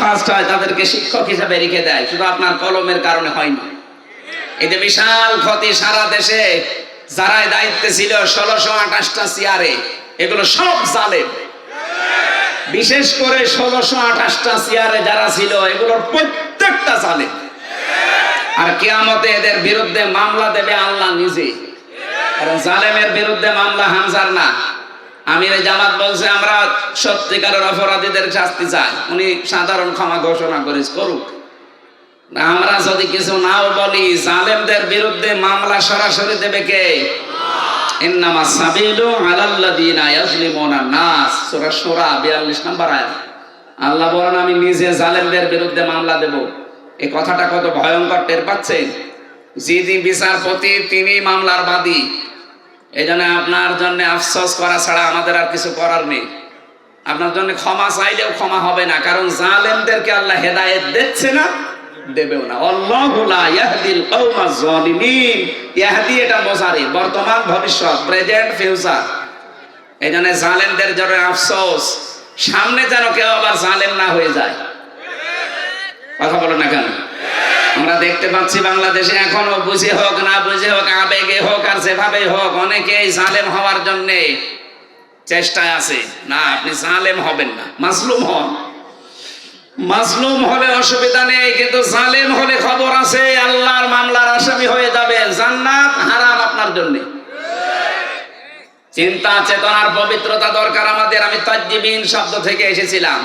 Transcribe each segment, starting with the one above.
First হয় তাদেরকে শিক্ষক হিসাবে রেখে দেয়, শুধু আপনার কলমের কারণে এতে বিশাল ক্ষতি সারা দেশে, যারাই দায়িত্বে ছিল, ষোলোশো আঠাশটা চেয়ারে এগুলো সব জালেম। বিশেষ করে ষোলোশো আঠাশটা যারা ছিল, এগুলোর প্রত্যেকটা জালেম। আর কেয়ামতে এদের বিরুদ্ধে মামলা দেবে আল্লাহ নিজে। কারণ জালেমের বিরুদ্ধে মামলা হামজার না। আমির জামাত বলছে, আমরা সত্যিকারের অপরাধীদের শাস্তি চাই। উনি সাধারণ ক্ষমা ঘোষণা করিস করুক। আমরা যদি কিছু নাও বলি, জালেমদের বিরুদ্ধে মামলা সরাসরি দেবে কে? ইন্নামা সাবিলু নাস, সূরা সূরা 42 নম্বর আয়াত। আল্লাহ বলেন, আমি নিজে জালেমদের বিরুদ্ধে মামলা দেব। এই কথাটা কত ভয়ঙ্কর, টের পাচ্ছেন? যিনি বিচারপতি তিনি মামলার বাদী। এই জন্য আপনার জন্য আফসোস করা ছাড়া আমাদের আর কিছু করার নেই। আপনার জন্য ক্ষমা চাইলেও ক্ষমা হবে না, কারণ জালেমদেরকে আল্লাহ হেদায়েত দিচ্ছে না, দেবেও না। আল্লাহু লা ইয়াহদিল কওমাজ জালিমিন ইয়াহদি এটা বোঝারে বর্তমান, ভবিষ্যৎ, প্রেজেন্ট, ফিউচার। এই জন্য জালেমদের জন্য আফসোস, সামনে যেন কেউ আবার জালেম না হয়ে যায়। কথা বলো না কেন? আমরা দেখতে পাচ্ছি বাংলাদেশে এখনও বুঝে হোক না বুঝে হোক, আবেগে হোক আর যেভাবে হোক, অনেকেই জালেম হওয়ার জন্যে চেষ্টায় আছে। না, আপনি জালেম হবেন না মাসলুম হন। মাসলুম হলে অসুবিধা নেই, কিন্তু জালেম হলে খবর আছে, আল্লাহর মামলার আসামি হয়ে যাবে। জান্নাত হারাম আপনার জন্য। চিন্তা, চেতনার পবিত্রতা দরকার আমাদের। আমি তাজ্জিবিন শব্দ থেকে এসেছিলাম।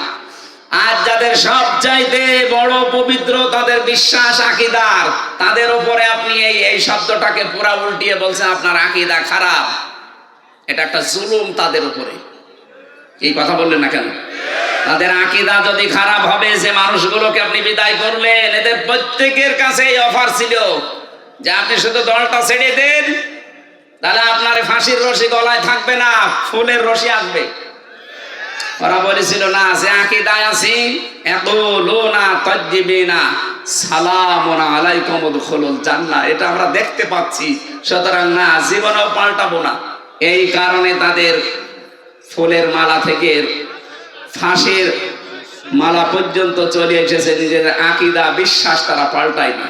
আজ যাদের সব চাইতে বড় পবিত্র তাদের বিশ্বাস আকিদার, তাদের উপরে আপনি এই এই শব্দটাকে পুরা উল্টিয়ে বলছেন, আপনার আকিদা খারাপ। এটা একটা জুলুম তাদের উপরে। এই কথা বললেন না কেন? তাদের আকিদা যদি খারাপ হবে, যে মানুষগুলোকে আপনি বিদায় করলেন, এদের প্রত্যেকের কাছে এই অফার ছিল যে আপনি শুধু দলটা ছেড়ে দেন, তাহলে আপনার ফাঁসির রশি গলায় থাকবে না ফুলের রশি আসবে। ওরা বলেছিল, না যে আকিদায় আছি। এত লো না তজ্জিবে না সালাম আলাইকুম খুলুল জান্না এটা আমরা দেখতে পাচ্ছি। সুতরাং, না, জীবনেও পাল্টাবো না। এই কারণে তাদের ফুলের মালা থেকে ফাঁসির মালা পর্যন্ত চলে এসেছে। নিজের আকিদা, বিশ্বাস তারা পাল্টায় না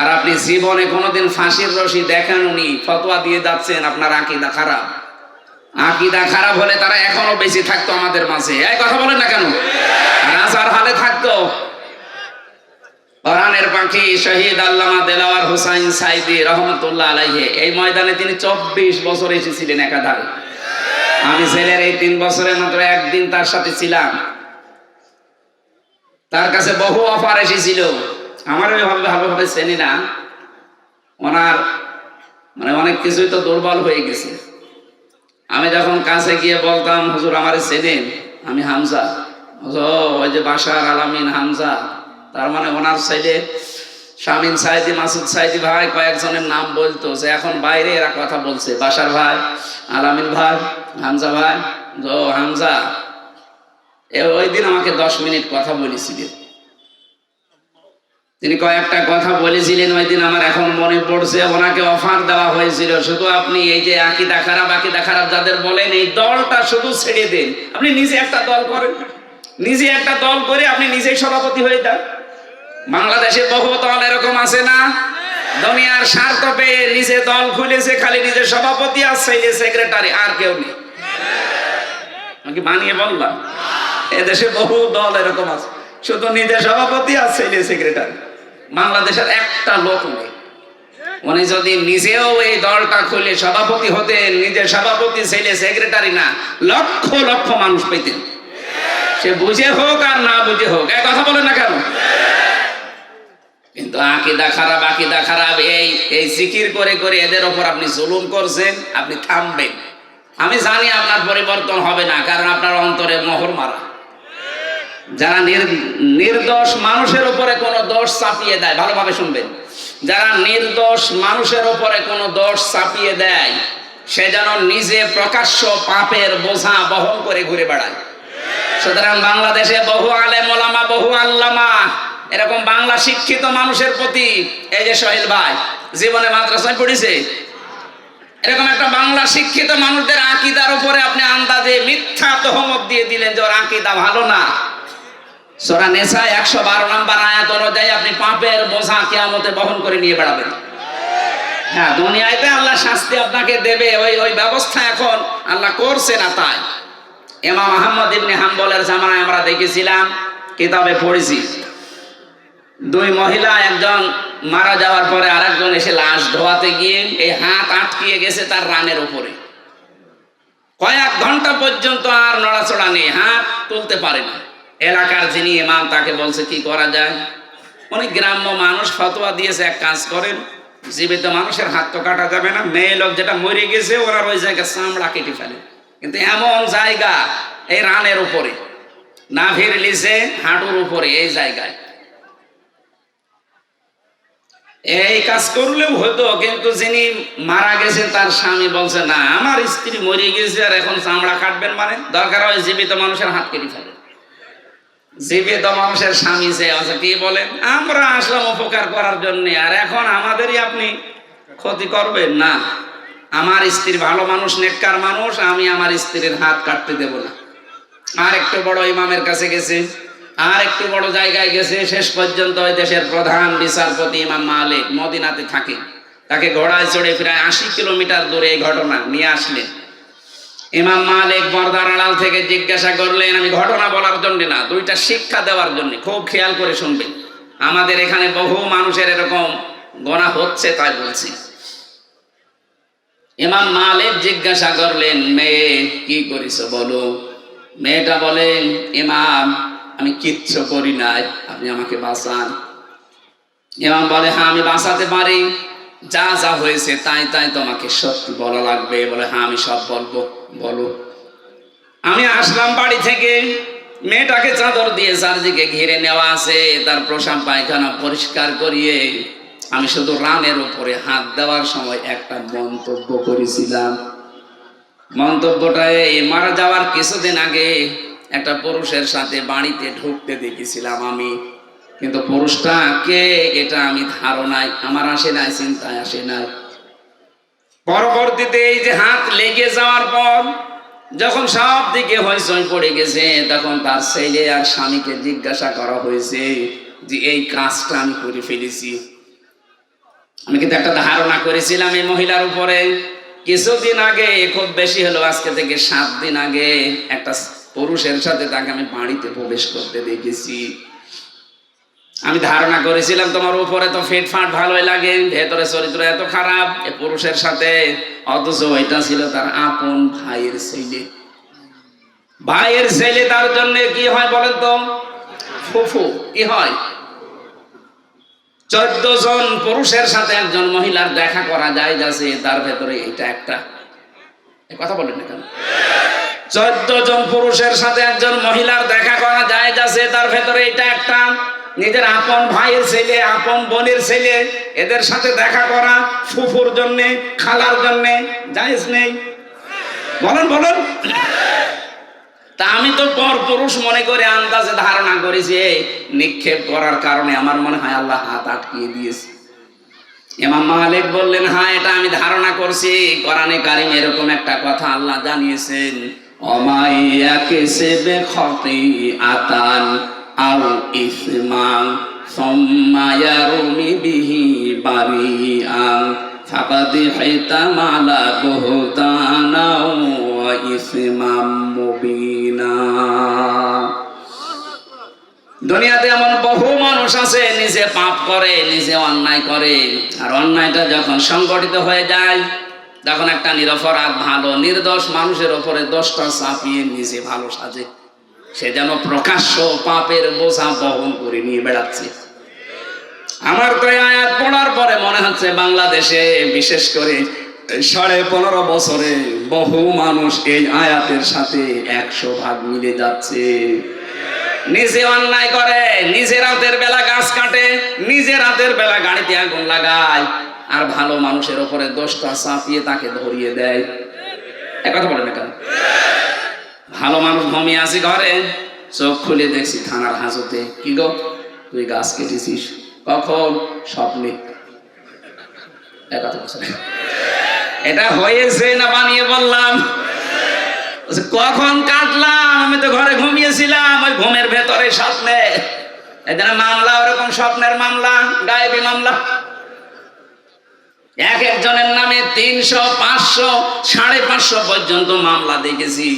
আর আপনি জীবনে কোনোদিন ফাঁসির রশি দেখেন উনি ফতোয়া দিয়ে যাচ্ছেন, আপনার আকিদা খারাপ। আকিদা খারাপ হলে তারা এখনও বেশি থাকতো আমাদের মাঝে। এই কথা বলেন না কেন? রাজার হালে থাকতো। কোরআনের পাখি শহীদ আল্লামা দেলাওয়ার হুসাইন সাইদি রহমতুল্লাহ আলাইহে, এই ময়দানে তিনি চব্বিশ বছর এসেছিলেন একাধারে। আমি ছেলের এই তিন বছরের মাত্র একদিন তার সাথে ছিলাম। তার কাছে বহু অফার এসেছিল। আমার ওইভাবে ভালোভাবে চেনি না। ওনার মানে অনেক কিছুই তো দুর্বল হয়ে গেছে। আমি যখন কাছে গিয়ে বলতাম, হুজুর, আমার চেনেন? আমি হামজা। ওই যে বাসার আলামিন হামজা। তার মানে ওনার সাইডে শামিন সাইদি, মাসুদ সাইদি ভাই কয়েকজনের নাম বলতো যে এখন বাইরে এরা কথা বলছে। বাসার ভাই, আলামিন ভাই, হামজা ভাই হামজা। এ ওই দিন আমাকে দশ মিনিট কথা বলেছিলেন। তিনি কয়েকটা কথা বলেছিলেন, ওই দিন আমার এখন মনে পড়ছে, ওনাকে অফার দেওয়া হয়েছিল। শুধু আপনি এই যে আকিদা খারাপ আকিদা খারাপ যাদের বলেন, এই দলটা শুধু ছেড়ে দেন। আপনি নিজে একটা দল করেন। নিজে একটা দল করে আপনি নিজেই সভাপতি হয়ে যান। বাংলাদেশে বহু দল এরকম আছে না? দুনিয়ার স্বার্থ পেয়ে নিজে দল খুলেছে, খালি নিজের সভাপতি আর সেই সেক্রেটারি আর কেউ নেই। আমি কি বানিয়ে বললাম? এদেশে বহু দল এরকম আছে। শুধু নিজের সভাপতি আর ছেলে সেক্রেটারি বাংলাদেশের একটা লোক নেই। উনি যদি নিজেও এই দলটা খুলে সভাপতি হতেন, নিজের সভাপতি, ছেলে, সেক্রেটারি না, লক্ষ লক্ষ মানুষ পেতেন। সে বুঝে হোক আর না বুঝে হোক এক কথা বলে না কেন? কিন্তু আকিদা খারাপ আকিদা খারাপ, এই এই জিকির করে করে এদের ওপর আপনি জুলুম করছেন, আপনি থামবেন। আমি জানি আপনার পরিবর্তন হবে না, কারণ আপনার অন্তরে মোহর মারা। যারা নির্দোষ মানুষের উপরে কোনো দোষ চাপিয়ে দেয়, ভালোভাবে শুনবেন। যারা নির্দোষ মানুষের উপরে কোনো দোষ চাপিয়ে দেয়, সে যেন নিজে প্রকাশ্য পাপের বোঝা বহন করে ঘুরে বেড়ায়। সুতরাং বাংলাদেশে বহু আলেম, ওলামা, বহু আল্লামা, এরকম বাংলা শিক্ষিত মানুষের প্রতি এই যে সোহেল ভাই, জীবনে মাদ্রাসায় পড়েছে, এরকম একটা বাংলা শিক্ষিত মানুষদের আকিদার উপরে আপনি আন্দাজে মিথ্যা তহমত দিয়ে দিলেন যে ওর আকিদা ভালো না। সোরা নেশা একশো বারো নম্বর আয়াত অনুযায়ী আপনি পাপের বোঝা কেয়ামতে বহন করে নিয়ে বেড়াবেন। হ্যাঁ দুনিয়াতে আল্লাহ শাস্তি আপনাকে দেবে, ওই ওই ব্যবস্থা এখন আল্লাহ করছে না তাই। এমাম আহমদ ইবনে হাম্বলের জামানায় আমরা দেখেছিলাম, কিতাবে পড়েছি। দুই মহিলা, একজন মারা যাওয়ার পরে আরেকজন এসে লাশ ধোয়াতে গিয়ে এই হাত আটকিয়ে গেছে তার রানের উপরে। কয়েক ঘণ্টা পর্যন্ত আর নড়াচড়া নেই, হাত তুলতে পারে না। এলাকার যিনি ইমাম, তাকে বলছে, কি করা যায়? অনেক গ্রাম্য মানুষ, ফতোয়া দিয়েছে, এক কাজ করেন, জীবিত মানুষের হাত তো কাটা যাবে না, মেয়ে লোক যেটা মরে গেছে, ওরা ওই জায়গায় চামড়া কেটে ফেলে। কিন্তু এমন জায়গা এই রানের উপরে নাভির লিসে হাঁটুর উপরে এই জায়গায়। এই কাজ করলেও হতো, কিন্তু যিনি মারা গেছেন, তার স্বামী বলছে, না, আমার স্ত্রী মরে গেছে, আর এখন চামড়া কাটবেন মানে? দরকার হয় জীবিত মানুষের হাত কেটে ফেলে। জীবিত মানুষের স্বামী সে আছে, কি বলেন? আমরা আসলাম উপকার করার জন্য, আর এখন আমাদেরই আপনি ক্ষতি করবেন? না। আমার স্ত্রী ভালো মানুষ, নেককার মানুষ, আমি আমার স্ত্রীর হাত কাটতে দেব না। আর একটু বড় ইমামের কাছে গেছে আর একটু বড় জায়গায় গেছে, শেষ পর্যন্ত ওই দেশের প্রধান বিচারপতি ইমাম মালিক মদিনাতে থাকে। তাকে ঘোড়ায় চড়ে প্রায় আশি কিলোমিটার দূরে এই ঘটনা নিয়ে আসলেন। ইমাম মালিক পর্দার আড়াল থেকে জিজ্ঞাসা করলেন, আমি ঘটনা বলার জন্য না, দুইটা শিক্ষা দেওয়ার জন্য, খুব খেয়াল করে শুনবেন আমাদের এখানে বহু মানুষের এরকম গোনা হচ্ছে তাই বলছি। ইমাম মালিক জিজ্ঞাসা করলেন, মেয়ে, কি করিস বলো? মেয়েটা বলেন ইমাম, আমি কিচ্ছু করি নাই, আপনি আমাকে বাঁচান। ইমাম বলে হ্যাঁ আমি বাঁচাতে পারি, যা যা হয়েছে তাই তাই তোমাকে সত্যি বলা লাগবে। বলে হ্যাঁ আমি সব বলব। বলো। আমি আসলাম বাড়ি থেকে। মেয়েটাকে চাদর দিয়ে চারদিকে ঘিরে নেওয়া আছে। তার প্রসাব পায়খানা পরিষ্কার করিয়ে আমি শুধু রানের উপরে হাত দেওয়ার সময় একটা মন্তব্য করেছিলাম। মন্তব্যটা এই, মারা যাওয়ার কিছুদিন আগে একটা পুরুষের সাথে বাড়িতে ঢুকতে দেখেছিলাম আমি। কিন্তু পুরুষটা কে, এটা আমি ধারণায়, আমার আসে নাই, চিন্তায় আসে নাই। পরবর্তীতে এই যে হাত লেগে যাওয়ার পর যখন সব দিকে হইচই পড়ে গেছে, তখন তার ছেলে আর স্বামীকে জিজ্ঞাসা করা হয়েছে যে, এই কাজটা আমি করে ফেলেছি। আমি কিন্তু একটা ধারণা করেছিলাম এই মহিলার উপরে। কিছুদিন আগে, খুব বেশি হলো আজকে থেকে সাত দিন আগে একটা পুরুষের সাথে তাকে আমি বাড়িতে প্রবেশ করতে দেখেছি। আমি ধারণা করেছিলাম তোমার উপরে তো ফিট ফাট ভালোই লাগে, ভেতরে চরিত্র এত খারাপ পুরুষের সাথে, অথচ এটা ছিল তার আপন ভাইয়ের ছেলে। ভাইয়ের ছেলে তার জন্য কি হয় বলেন তো? ফুফু, কি হয়? চোদ্দ জন পুরুষের সাথে একজন মহিলার দেখা করা যায় যাচ্ছে তার ভেতরে এটা একটা। কথা বলেন না কেন? চোদ্দ জন পুরুষের সাথে একজন মহিলার দেখা করা যায় যাচ্ছে তার ভেতরে এটা একটা। নিজের আপন ভাইয়ের ছেলে, আপন বোনের ছেলে, এদের সাথে দেখা করা ফুফুর জন্যে, খালার জন্যে জায়েজ নেই? বলেন বলেন। তা আমি তো পর পুরুষ মনে করে আন্দাজে ধারণা করেছি নিক্ষেপ করার কারণে আমার মনে হয় আল্লাহ হাত আটকিয়ে দিয়েছে। এমাম মালিক বললেন হ্যাঁ এটা আমি ধারণা করছি। কোরআনে কারিম এরকম একটা কথা আল্লাহ জানিয়েছেন অমাইয়াকে সেবে খতি আতান আও ইসমাং সম্মায়ারুমি বিহি বারিআং ফাকাদ হিতামালা বুহতানা ওয়া ইসমাম দুনিয়াতে এমন বহু মানুষ আছে, নিজে পাপ করে, নিজে অন্যায় করে, আর অন্যায়টা যখন সংগঠিত হয়ে যায়, তখন একটা নিরপরাধ, ভালো, নির্দোষ মানুষের ওপরে দোষটা চাপিয়ে নিজে ভালো সাজে। সে যেন প্রকাশ্য পাপের বোঝা বহন করে নিয়ে বেড়াচ্ছে। আমার তো আয়াত পড়ার পরে মনে হচ্ছে বাংলাদেশে বিশেষ করে সাড়ে পনেরো বছরে বহু মানুষ এই আয়াতের সাথে একশো ভাগ মিলে যাচ্ছে। নিজে অন্যায় করে, নিজে রাতের বেলা গাছ কাটে, নিজে রাতের বেলা গাড়িতে আগুন লাগায়, আর ভালো মানুষের ওপরে দোষটা চাপিয়ে তাকে ধরিয়ে দেয়। কথা বলে না কেন? ভালো মানুষ ঘুমিয়ে আছি ঘরে, চোখ খুলে দেখছি থানার হাজতে, কি গো, তুই গাছ কেটেছিস? কখন? স্বপ্নে। এটা হয়েছে না বানিয়ে বললাম? কখন কাটলাম? আমি তো ঘরে ঘুমিয়েছিলাম, ওই ঘুমের ভেতরে স্বপ্নে। এখানে মামলা ওরকম স্বপ্নের মামলা, গায়েবী মামলা। এক একজনের নামে তিনশো, পাঁচশো, সাড়ে পাঁচশো পর্যন্ত মামলা দেখেছি।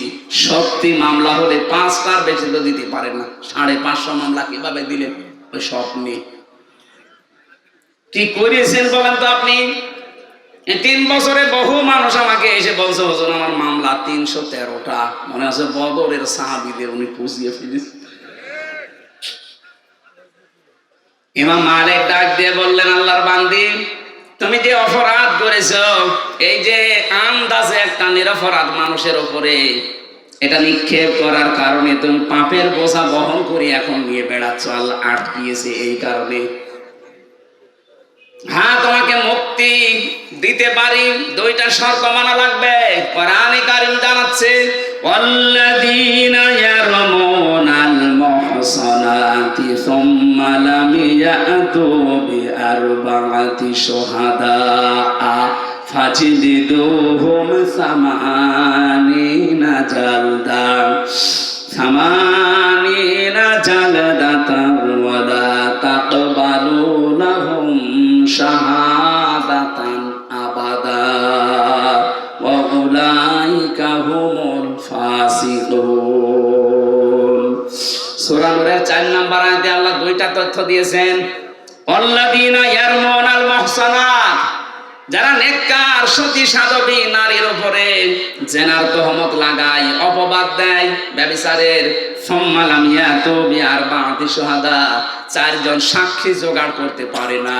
সত্যি মামলা হলে পাঁচটার বেশি তো দিতে পারে না। সাড়ে পাঁচশো মামলা কীভাবে দিলেন? ওই স্বপ্নে কি করেছেন বলেন তো আপনি? তিন বছরে বহু মানুষ আমাকে এসে বলছে বছর আমার মামলা তিনশো তেরোটা। মনে আছে বদরের সাহাবিদের উনি পুষিয়ে ফেলেছে। ইমাম মালিক ডাক দিয়ে বললেন, আল্লাহর বান্দি তুমি যে অপরাধ করেছ, এই যে আন্দাজে একটা নিরপরাধ মানুষের উপরে, এটা নিক্ষেপ করার কারণে তুমি পাপের বোঝা বহন করে এখন নিয়ে বেড়াচ্ছ। আল্লাহ আটকিয়েছে এই কারণে। হ্যাঁ তোমাকে মুক্তি দিতে পারি, দুইটা শর্ত মানা লাগবে। কোরআনে কারিম জানাচ্ছে, ওয়াল্লাযীনা ইয়ারমুনাল মুহসানাতি সুম্মা লাম ইয়াতু বিআরবাআতি শুহাদা ফাজলিদুহুম সামানিনা জালদা সামানিনা জালদাতান ওয়ালা তাকবালু লাহুম শাহাদাতান আবাদা। ওয়া উলাইকা হুমুল ফাসিকুন। সূরা নূরের 4 আয়াতে আল্লাহ দুইটা তথ্য দিয়েছেন। আল্লাযীনা ইয়ারমুনাল মুহসানাত যারা নেককার, সতী, সাধবী, নারীর উপরে জেনার তহমত লাগায়, অপবাদ দেয়, ব্যবিচারের সম্মালাম ইয়াতু বিআরবাআতি শুহাদা চারজন সাক্ষী জোগাড় করতে পারে না।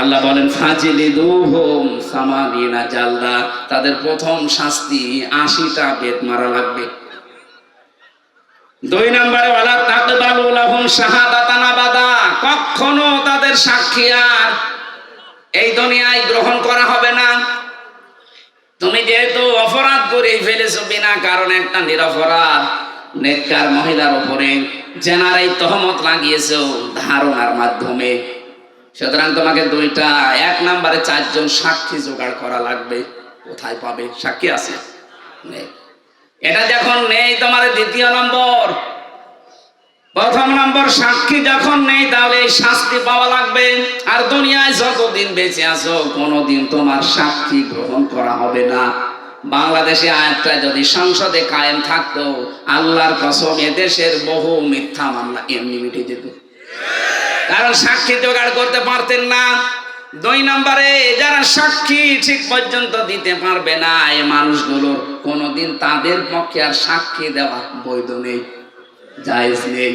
আল্লাহ বলেন ফাজিলি দুহুম সামানিনা জালদা, তাদের প্রথম শাস্তি আশিটা বেদ মারা লাগবে। দুই নম্বরে, ওয়ালা তাকবালু লাহুম শাহাদাতান আবাদা। কখনো তাদের সাক্ষী আর এই দুনিয়ায় গ্রহণ করা হবে না। তুমি যেহেতু অপরাধ করে ফেলেছো, বিনা কারণে একটা নিরপরাধ নেককার মহিলার উপরে জেনার এই তহমত লাগিয়েছো ধারণার মাধ্যমে। সুতরাং তোমাকে দুইটা, এক নম্বরে চারজন সাক্ষী জোগাড় করা লাগবে। কোথায় পাবে? সাক্ষী আছে? নেই। এটা যখন নেই তোমার দ্বিতীয় নম্বর, প্রথম নম্বর সাক্ষী যখন নেই, তাহলে শাস্তি পাওয়া লাগবে। আর দুনিয়ায় যতদিন বেঁচে আছো, কোনোদিন তোমার সাক্ষী গ্রহণ করা হবে না। বাংলাদেশে আয়াতটা যদি সংসদে কায়েম থাকতো, আল্লাহর কসম এদেশের বহু মিথ্যা মামলা এমনি মিটে যেত। কারণ সাক্ষী জোগাড় করতে পারতেন না। দুই নম্বরে, যারা সাক্ষী ঠিক পর্যন্ত দিতে পারবে না এই মানুষগুলোর কোনোদিন তাদের পক্ষে আর সাক্ষী দেওয়া বৈধ নেই জায়জ নেই।